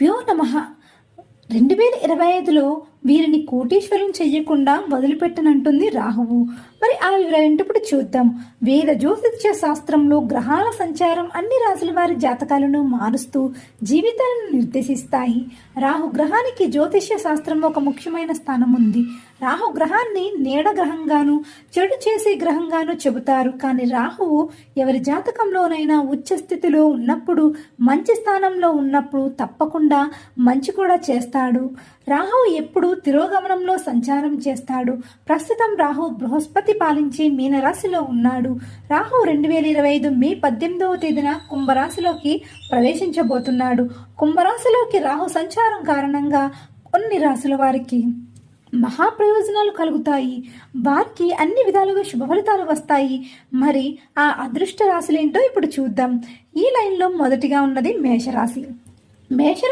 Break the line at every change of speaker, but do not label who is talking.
గురుభ్యో నమ. రెండు వేల ఇరవై ఐదులో వీరిని కోటీశ్వరం చెయ్యకుండా వదిలిపెట్టనంటుంది రాహువు. మరి ఆ వివరాలు ఇప్పుడు చూద్దాం. వేద జ్యోతిష్య శాస్త్రంలో గ్రహాల సంచారం అన్ని రాసుల వారి జాతకాలను మారుస్తూ జీవితాలను నిర్దేశిస్తాయి. రాహు గ్రహానికి జ్యోతిష్య శాస్త్రంలో ఒక ముఖ్యమైన స్థానం ఉంది రాహు గ్రహాన్ని నీడ గ్రహంగాను చెడు చేసే గ్రహంగాను చెబుతారు. కానీ రాహువు ఎవరి జాతకంలోనైనా ఉచ్చ స్థితిలో ఉన్నప్పుడు మంచి స్థానంలో ఉన్నప్పుడు తప్పకుండా మంచి కూడా చేస్తాడు. రాహువు ఎప్పుడు తిరోగమనంలో సంచారం చేస్తాడు. ప్రస్తుతం రాహు బృహస్పతి పాలించి మీనరాశిలో ఉన్నాడు. రాహు రెండు వేల ఇరవై ఐదు మే పద్దెనిమిదవ తేదీన కుంభరాశిలోకి ప్రవేశించబోతున్నాడు. కుంభరాశిలోకి రాహు సంచారం కారణంగా కొన్ని రాశుల వారికి మహా ప్రయోజనాలు కలుగుతాయి. వారికి అన్ని విధాలుగా శుభ ఫలితాలు వస్తాయి. మరి ఆ అదృష్ట రాశులేంటో ఇప్పుడు చూద్దాం. ఈ లైన్లో మొదటిగా ఉన్నది మేషరాశి. మేష